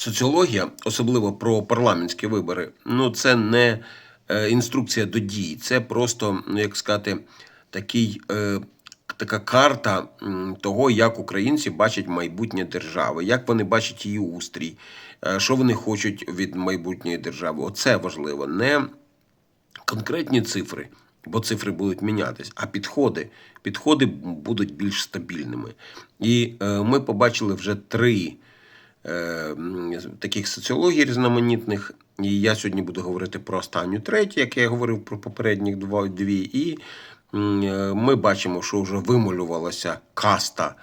соціологія, особливо про парламентські вибори, ну це не е, інструкція до дій, це просто, ну як сказати, такий. Е, Така карта того, як українці бачать майбутнє держави, як вони бачать її устрій, е, що вони хочуть від майбутньої держави. Оце важливо. Не конкретні цифри, бо цифри будуть мінятись, а підходи. Підходи будуть більш стабільними. І ми побачили вже три таких соціологій різноманітних. І я сьогодні буду говорити про останню третю, як я говорив про попередніх дві. І е, ми бачимо, що вже вималювалася каста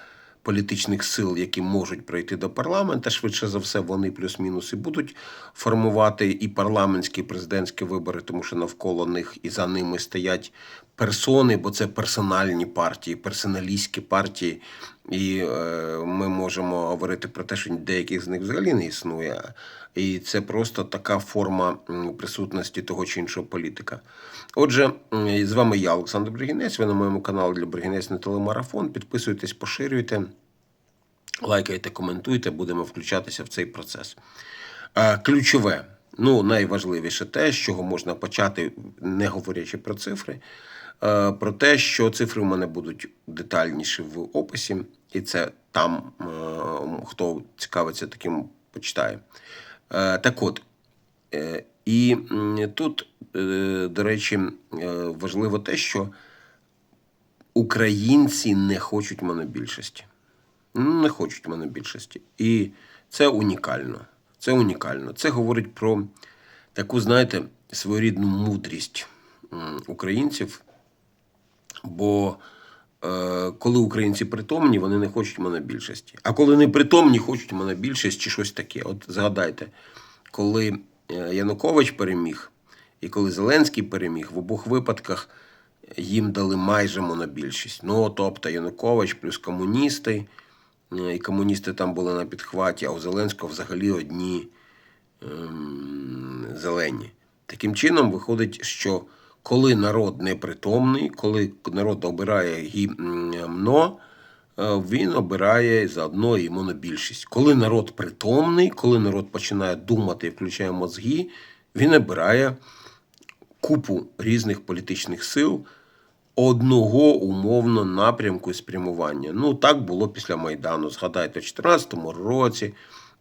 політичних сил, які можуть прийти до парламента. Швидше за все, вони плюс-мінус і будуть формувати і парламентські, і президентські вибори, тому що навколо них і за ними стоять персони, бо це персональні партії, персоналістські партії. І е, ми можемо говорити про те, що деяких з них взагалі не існує. І це просто така форма присутності того чи іншого політика. Отже, з вами я, Олександр Бригінець. Ви на моєму каналі для Бригінець на телемарафон. Підписуйтесь, поширюйте, лайкайте, коментуйте, будемо включатися в цей процес. Е, Ключове, ну найважливіше те, з чого можна почати, не говорячи про цифри, про те, що цифри в мене будуть детальніші в описі, і це там, е, хто цікавиться таким, почитає. Е, Так от, е, і тут, е, до речі, е, важливо те, що українці не хочуть монобільшості. Ну, не хочуть монобільшості. І це унікально. Це унікально. Це говорить про таку, знаєте, своєрідну мудрість українців. Бо е, коли українці притомні, вони не хочуть монобільшості. А коли не притомні, хочуть монобільшість чи щось таке. От згадайте, коли е, Янукович переміг і коли Зеленський переміг, в обох випадках їм дали майже монобільшість. Ну, тобто Янукович плюс комуністи, е, і комуністи там були на підхваті, а у Зеленського взагалі одні ем, зелені. Таким чином, виходить, що коли народ непритомний, коли народ обирає гімно, е, він обирає заодно і монобільшість. Коли народ притомний, коли народ починає думати і включає мозги, він обирає купу різних політичних сил одного умовно напрямку і спрямування. Ну, так було після Майдану. Згадайте, в 2014 році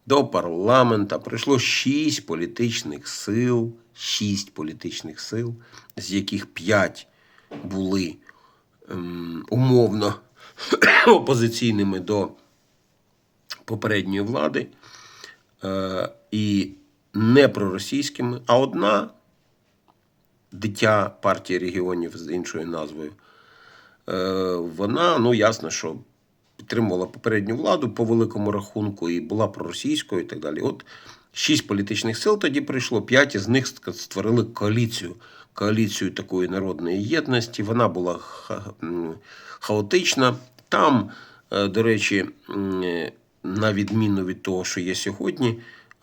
до парламента прийшло шість політичних сил, шість політичних сил, з яких п'ять були ем, умовно опозиційними до попередньої влади е, і не проросійськими, а одна дитя партії регіонів з іншою назвою. Е, Вона, ну ясно, що підтримувала попередню владу по великому рахунку і була проросійською і так далі. От шість політичних сил тоді прийшло, п'ять із них створили коаліцію. Коаліцію такої народної єдності. Вона була хаотична. Там, е, до речі, на відміну від того, що є сьогодні,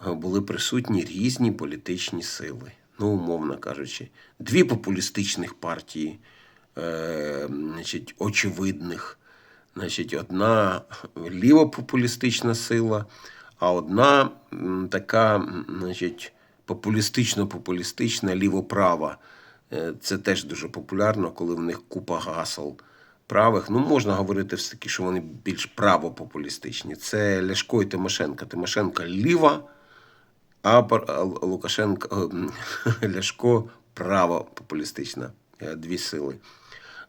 е, були присутні різні політичні сили. Ну, умовно кажучи, дві популістичних партії, е, значить, очевидних. Значить, одна лівопопулістична сила, а одна така, значить, популістично-популістична лівоправа. Е, Це теж дуже популярно, коли в них купа гасел правих. Ну, можна говорити все таки, що вони більш правопопулістичні. Це Ляшко і Тимошенко. Тимошенко ліва, а Лукашенко ем, Ляшко правопопулістична. Е, Дві сили.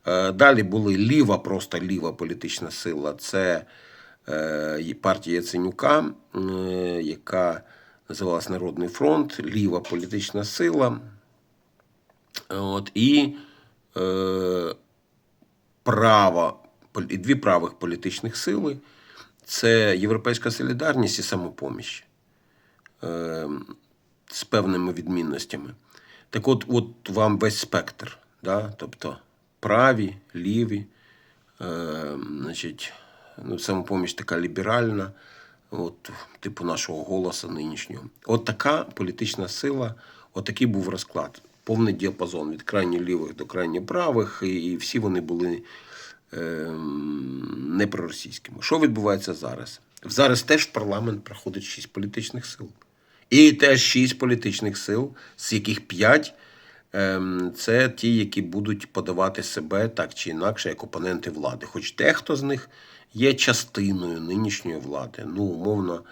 Е, Далі були ліва, просто ліва політична сила. Це е, партія Яценюка, е, яка називалась Народний фронт, ліва політична сила. От, і е, права, дві правих політичних сили це Європейська солідарність і самопоміч е, з певними відмінностями. Так от, от вам весь спектр, да? тобто праві, ліві, е, значить, ну, самопоміч така ліберальна, от, типу нашого голоса нинішнього. От така політична сила, отакий був розклад. Повний діапазон від крайньо лівих до крайньо правих, і, всі вони були е, не проросійськими. Що відбувається зараз? Зараз теж в парламент проходить шість політичних сил. І теж шість політичних сил, з яких п'ять це ті, які будуть подавати себе так чи інакше як опоненти влади. Хоч дехто з них є частиною нинішньої влади. Ну, умовно,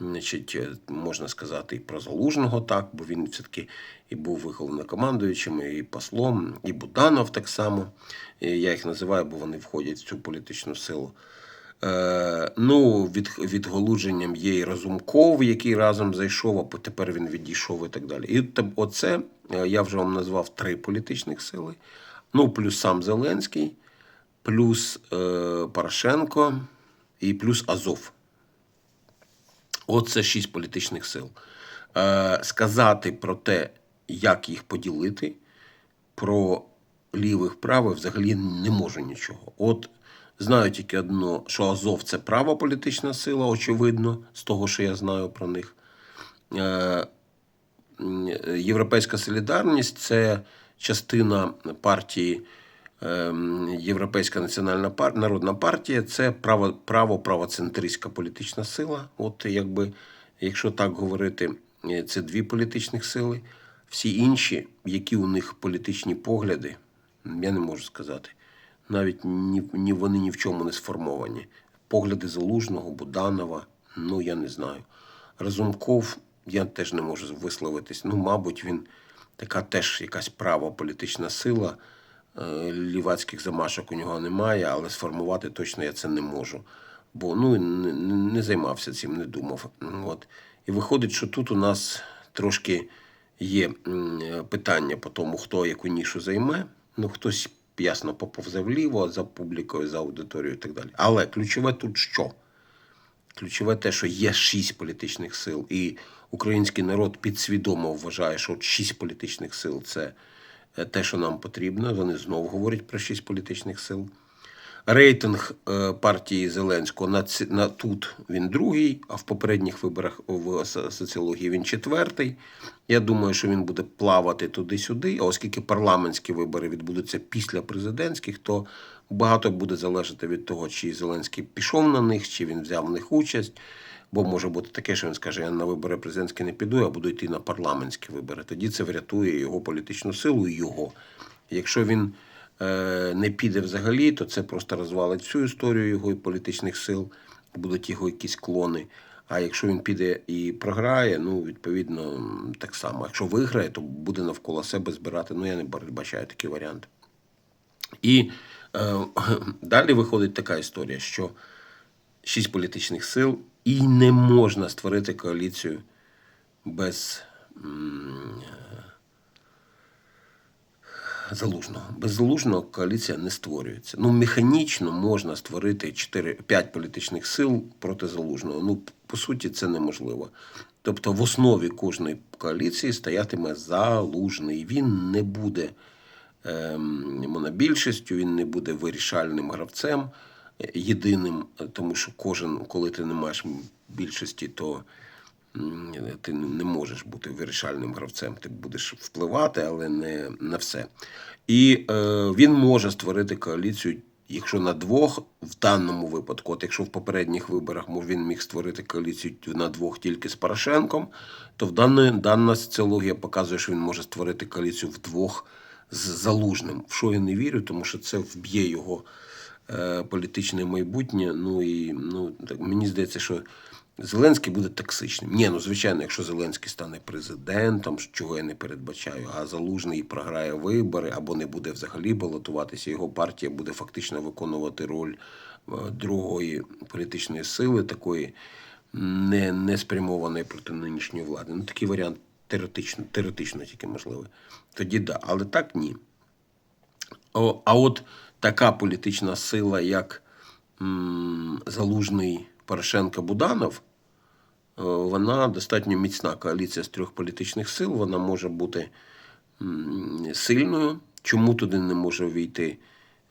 значить, е, можна сказати і про Залужного так, бо він все-таки і був головнокомандуючим, і послом, і Буданов так само. Я їх називаю, бо вони входять в цю політичну силу. Е, ну, від, відголудженням є і Разумков, який разом зайшов, а тепер він відійшов і так далі. І оце е, я вже вам назвав три політичних сили. Ну, плюс сам Зеленський, плюс е, Порошенко і плюс Азов. Оце шість політичних сил. Е, сказати про те, як їх поділити, про лівих правих взагалі не можу нічого. От знаю тільки одно, що Азов це права політична сила, очевидно, з того, що я знаю про них. Е, Європейська солідарність це частина партії ем, Європейська національна пар... народна партія, це право, право правоцентристська політична сила. От якби, якщо так говорити, е, це дві політичних сили. Всі інші, які у них політичні погляди, я не можу сказати. Навіть ні, ні вони ні в чому не сформовані. Погляди Залужного, Буданова, ну я не знаю. Разумков, я теж не можу висловитись. Ну, мабуть, він така теж якась права політична сила. Е, Лівацьких замашок у нього немає, але сформувати точно я це не можу. Бо ну, не, не займався цим, не думав. От. І виходить, що тут у нас трошки є питання по тому, хто яку нішу займе. Ну, хтось ясно поповзе вліво за публікою, за аудиторією і так далі. Але ключове тут що? Ключове те, що є шість політичних сил, і український народ підсвідомо вважає, що шість політичних сил це е, те, що нам потрібно. Вони знову говорять про шість політичних сил. Рейтинг е, партії Зеленського на, на тут він другий, а в попередніх виборах в соціології він четвертий. Я думаю, що він буде плавати туди-сюди. А оскільки парламентські вибори відбудуться після президентських, то багато буде залежати від того, чи Зеленський пішов на них, чи він взяв в них участь. Бо може бути таке, що він скаже, я на вибори президентські не піду, я буду йти на парламентські вибори. Тоді це врятує його політичну силу і його. Якщо він не піде взагалі, то це просто розвалить всю історію його і політичних сил, будуть його якісь клони. А якщо він піде і програє, ну відповідно так само. Якщо виграє, то буде навколо себе збирати. Ну я не бачаю такий варіант. І е, далі виходить така історія, що шість політичних сил, і не можна створити коаліцію без м, залужного. Без залужного коаліція не створюється. Ну, механічно можна створити 4, 5 політичних сил проти залужного. Ну, по суті, це неможливо. Тобто, в основі кожної коаліції стоятиме залужний. Він не буде ем, монобільшістю, він не буде вирішальним гравцем е, єдиним, е, тому що кожен, коли ти не маєш більшості, то ти не можеш бути вирішальним гравцем. Ти будеш впливати, але не на все. І е, він може створити коаліцію. Якщо на двох в даному випадку, от якщо в попередніх виборах він міг створити коаліцію на двох тільки з Порошенком, то в даної, дана соціологія показує, що він може створити коаліцію вдвох з залужним. В що я не вірю, тому що це вб'є його е, політичне майбутнє. Ну і ну так мені здається, що Зеленський буде токсичним. Ні, ну звичайно, якщо Зеленський стане президентом, чого я не передбачаю, а залужний програє вибори або не буде взагалі балотуватися, його партія буде фактично виконувати роль е, другої політичної сили, такої не, не спрямованої проти нинішньої влади. Ну такий варіант теоретично, теоретично тільки можливий. Тоді да, але так ні. О, а от така політична сила, як м, Залужний Порошенко Буданов, е, вона достатньо міцна коаліція з трьох політичних сил. Вона може бути сильною. Чому туди не може війти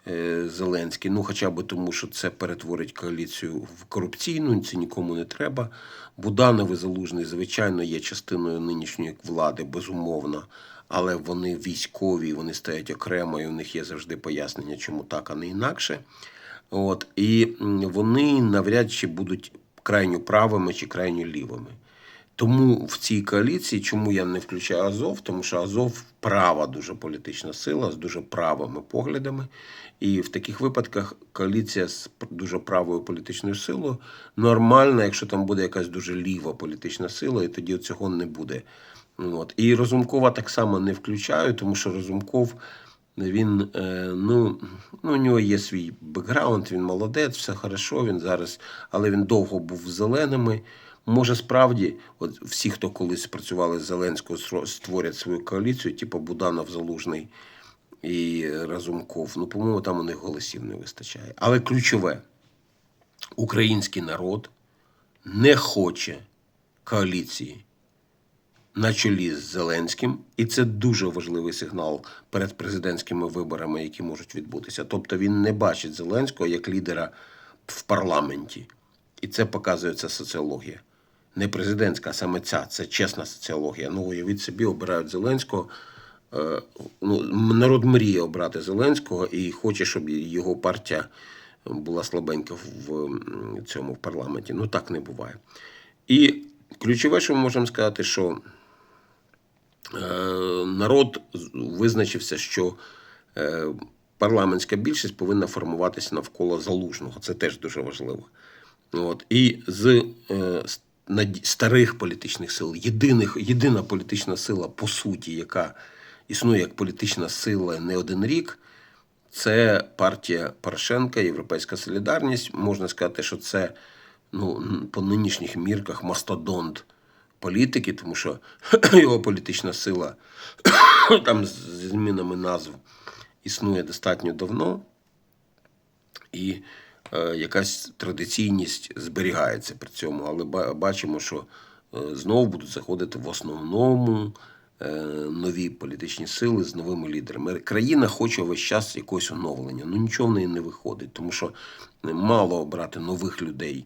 е, Зеленський? Ну, хоча б тому, що це перетворить коаліцію в корупційну, це нікому не треба. Буданов і Залужний, звичайно, є частиною нинішньої влади, безумовно, але вони військові, вони стоять окремо, і у них є завжди пояснення, чому так, а не інакше. От, і вони навряд чи будуть крайньо правими чи крайньо лівими. Тому в цій коаліції, чому я не включаю Азов? Тому що Азов права дуже політична сила з дуже правими поглядами. І в таких випадках коаліція з дуже правою політичною силою нормальна, якщо там буде якась дуже ліва політична сила, і тоді цього не буде. От. І Розумкова так само не включаю, тому що Розумков. Він е, ну, ну, у нього є свій бекграунд, він молодець, все хорошо, він зараз, але він довго був зеленими. Може, справді, от всі, хто колись працювали з Зеленського, створять свою коаліцію, типу Буданов, Залужний і Разумков. Ну, по-моєму, там у них голосів не вистачає. Але ключове: український народ не хоче коаліції на чолі з Зеленським, і це дуже важливий сигнал перед президентськими виборами, які можуть відбутися. Тобто він не бачить Зеленського як лідера в парламенті. І це показує ця соціологія. Не президентська, а саме ця, це чесна соціологія. Ну, уявіть собі, обирають Зеленського. Е, Ну, народ мріє обрати Зеленського і хоче, щоб його партія була слабенька в цьому в парламенті. Ну так не буває. І ключове, що ми можемо сказати, що народ визначився, що е, парламентська більшість повинна формуватися навколо залужного. Це теж дуже важливо. От. І з е, старих політичних сил, єдиних, єдина політична сила, по суті, яка існує як політична сила не один рік, це партія Порошенка, Європейська Солідарність. Можна сказати, що це ну, по нинішніх мірках мастодонт політики, тому що його політична сила там з змінами назв існує достатньо давно і е, якась традиційність зберігається при цьому. Але бачимо, що е, знову будуть заходити в основному е, нові політичні сили з новими лідерами. Країна хоче весь час якогось оновлення. Ну нічого в неї не виходить, тому що мало обрати нових людей.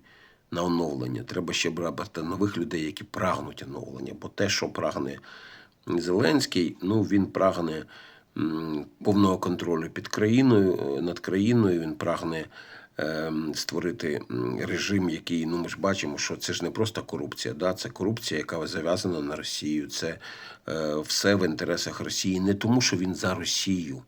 На оновлення треба ще брати нових людей, які прагнуть оновлення. Бо те, що прагне Зеленський, ну він прагне повного контролю під країною е, над країною. Він прагне ем, створити режим, який ну ми ж бачимо, що це ж не просто корупція. Да? Це корупція, яка зав'язана на Росію. Це е, все в інтересах Росії, не тому, що він за Росію,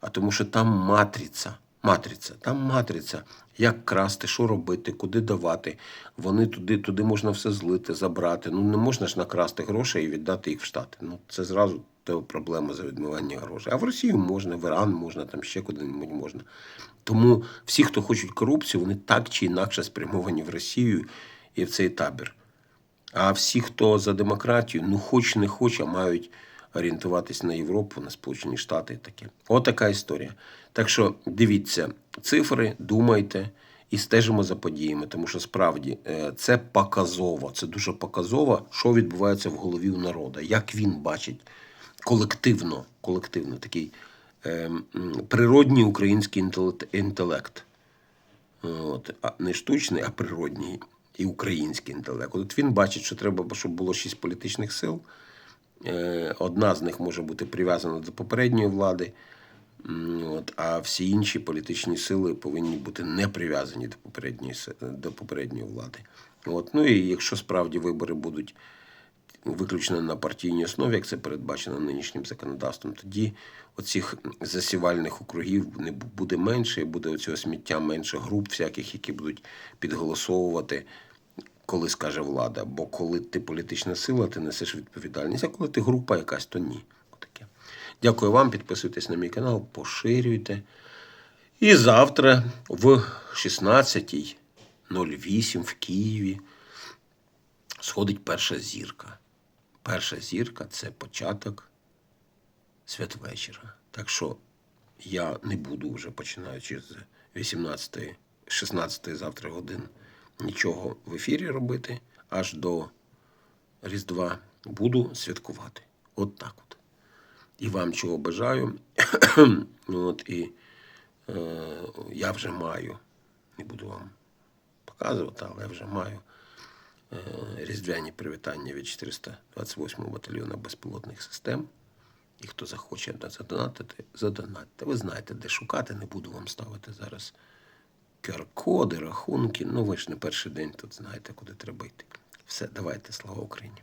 а тому, що там матриця. Матриця, там матриця. Як красти, що робити, куди давати. Вони туди, туди можна все злити, забрати. Ну не можна ж накрасти гроші і віддати їх в Штати. Ну це зразу проблема за відмивання грошей. А в Росію можна, в Іран можна, там ще куди-небудь можна. Тому всі, хто хочуть корупцію, вони так чи інакше спрямовані в Росію і в цей табір. А всі, хто за демократію, ну хоч не хоч, а мають орієнтуватись на Європу, на Сполучені Штати і таке. Отака історія. Так що дивіться цифри, думайте і стежимо за подіями, тому що справді е, це показово, це дуже показово, що відбувається в голові у народу, як він бачить колективно, колективно такий е, природній український інтелект-. От, не штучний, а природній і український інтелект. От він бачить, що треба, щоб було шість політичних сил. Е, Одна з них може бути прив'язана до попередньої влади, от, а всі інші політичні сили повинні бути не прив'язані до попередньої, до попередньої влади. От, ну і якщо справді вибори будуть виключно на партійній основі, як це передбачено нинішнім законодавством, тоді оцих засівальних округів не буде менше, і буде оцього сміття менше груп всяких, які будуть підголосовувати, коли скаже влада. Бо коли ти політична сила, ти несеш відповідальність, а коли ти група якась, то ні. Отаке. Дякую вам, підписуйтесь на мій канал, поширюйте. І завтра в 16.08 в Києві сходить перша зірка. Перша зірка це початок святвечора. Так що я не буду вже починаючи з 18, 16 завтра годин нічого в ефірі робити аж до Різдва. Буду святкувати. От так от. І вам чого бажаю. от, і е, я вже маю, не буду вам показувати, але я вже маю е, різдвяні привітання від 428 батальйону безпілотних систем. І хто захоче задонатити, задонатьте. Ви знаєте, де шукати, не буду вам ставити зараз QR-коди, рахунки. Ну, ви ж не перший день тут знаєте, куди треба йти. Все, давайте, слава Україні.